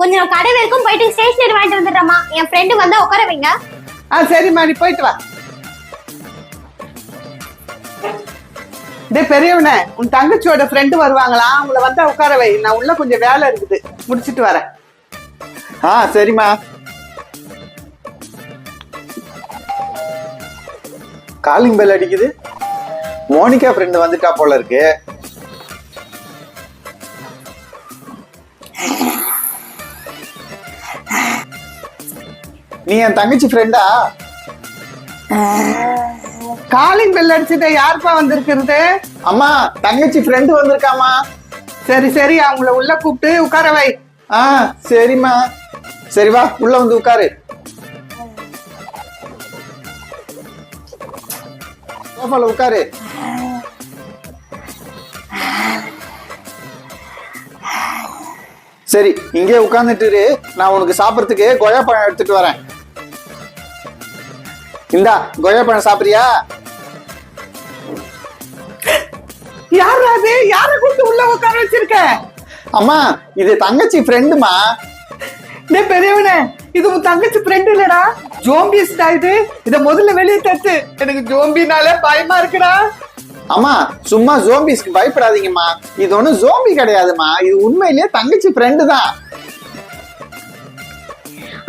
கொஞ்சம் கடை வரைக்கும் போயிட்டு ஸ்டேஷனரி வாங்கிட்டு வந்துடுறேம்மா. என் ஃப்ரெண்டு வந்தா உட்கார வைங்க. ஆ சரிம்மா நீ போயிட்டு வா. டே பெரியவனே உன் தங்கச்சியோட ஃப்ரெண்டு வருவாங்களா? அவங்கள வந்தா உட்கார வை. நான் உள்ள கொஞ்சம் வேலை இருக்குது. முடிச்சிட்டு வரேன். ஆ சரிம்மா. காலிங் பெல் அடிக்குது. மோனிகா ஃப்ரெண்டு வந்துட்டா போல இருக்கு. நீ என் தங்கச்சி ஃப்ரெண்டா காலிங் பெல் அடிச்சுட்டு யாருப்பா வந்திருக்கிறது? அம்மா தங்கச்சி ஃப்ரெண்டு வந்திருக்காமா சரி சரி அவங்கள உள்ள கூப்பிட்டு உட்கார வை. ஆ சரிம்மா. சரி வா உள்ள வந்து உட்காரு. சோஃபால உட்காரு. சரி இங்கே உட்காந்துட்டு நான் உனக்கு சாப்பிட்றதுக்கு கொயா பழம் எடுத்துட்டு வரேன். இந்தா கொய்யா பழம் சாப்பிடுறியா? யார் அது? யாரை கூப்பிட்டு உள்ள உட்கார வச்சிருக்க? அம்மா இது தங்கச்சி ஃப்ரெண்டுமா டேய் பெரியவனே இது உன் தங்கச்சி ஃப்ரெண்டு இல்லடா. ஜோம்பிஸ் தான் இது. இத முதல்ல வெளியே தட்டு. எனக்கு ஜோம்பினாலே பயமா இருக்குடா. அம்மா சும்மா ஜோம்பிஸ்க்கு பயப்படாதீங்கம்மா. இது ஒண்ணும் ஜோம்பி கிடையாதும்மா. இது உண்மையிலேயே தங்கச்சி ஃப்ரெண்டு தான்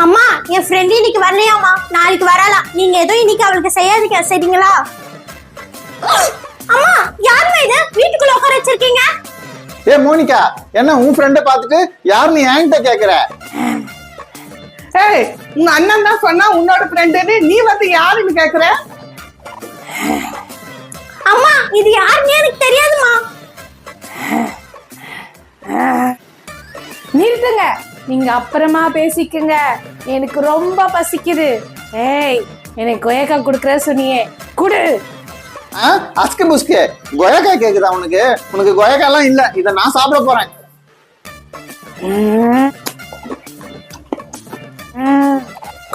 அம்மா என் ஃப்ரெண்டு இன்னைக்கு வரலையாம்மா. நாளைக்கு வரலாம் நீங்க ஏதோ இன்னைக்கு அவளுக்கு செய்யாதீங்க சரிங்களா? அம்மா யாரும்மா இது? வீட்டுக்குள்ள உட்கார வச்சிருக்கீங்க? ஏ மோனிகா என்ன உன் ஃப்ரெண்டை பார்த்துட்டு யாருன்னு என்கிட்ட கேக்குற? ஏய் உங்க அண்ணன் தான் சொன்னா உன்னோட ஃப்ரெண்டுன்னு நீ வந்து யாருன்னு கேக்குற? அம்மா இது யாருன்னு நிறுத்துங்க நீங்க அப்புறமா பேசிக்கங்க. எனக்கு ரொம்ப பசிக்குது. ஏய் எனக்கு கொயக்கா கொடுக்குற சொன்னியே. குடு. ஆ அஸ்கு புஸ்கு கொயக்கா கேக்குதா உனக்கு? உனக்கு கொயக்காலாம் இல்ல. இத நான் சாப்பிட போறேன்.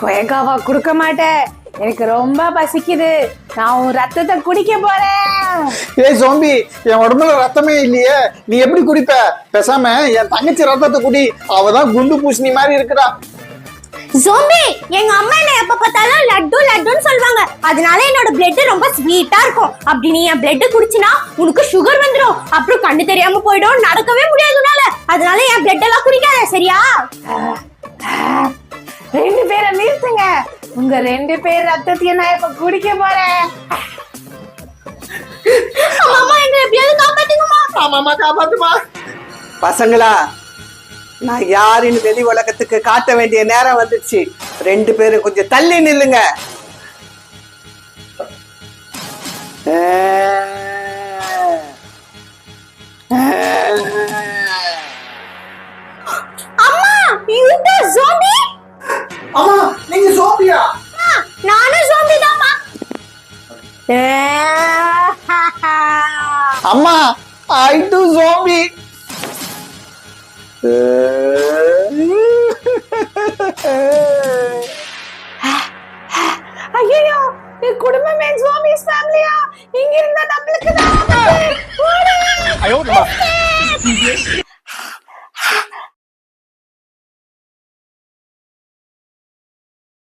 கொயக்காவா கொடுக்க மாட்டேன் எனக்கு ரொம்ப பசிக்குது. நான் உன் ரத்தத்தை குடிக்க போறேன். ஏய் ஜோம்பி என் உடம்புல ரத்தமே இல்லையே. நீ எப்படி குடிப்ப? பேசாம என் தங்கச்சி ரத்தத்தை குடி. அவதான் குண்டு பூசணி மாதிரி இருக்குடா. ஜோம்பி எங்க அம்மா என்ன எப்ப பார்த்தாலும் லட்டு லட்டுன்னு சொல்லுவாங்க. அதனால என்னோட பிளட் ரொம்ப ஸ்வீட்டா இருக்கும். அப்படி நீ என் பிளட் குடிச்சினா உனக்கு சுகர் வந்துடும் அப்புறம் கண்ணு தெரியாம போயிடும். நடக்கவே முடியாது உன்னால. அதனால என் பிளட் எல்லாம் குடிக்காத சரியா? ரெண்டு பேரை நிறுத்துங்க. உங்க ரெண்டு பேர் ரத்தத்தையும் நான் இப்ப குடிக்க போறேன். அம்மா என்ன எப்படியாவது காப்பாத்துங்கம்மா. ஆமாமா காப்பாத்துமா. பசங்களா நான் யாருன்னு வெளி உலகத்துக்கு காட்ட வேண்டிய நேரம் வந்துச்சு. ரெண்டு பேரும் கொஞ்சம் தள்ளி நில்லுங்க. அம்மா த ஜோம்பி அம்மா நீங்க ஜோம்பியா நானும் ஜோம்பி தான்மா. அம்மா ஐ டு ஜோம்பி ஐயோ என் குடும்பமே ஜோம்பிஸ் ஃபேமிலியா இங்க இருந்தா நம்மளுக்கு தான். ஓடு.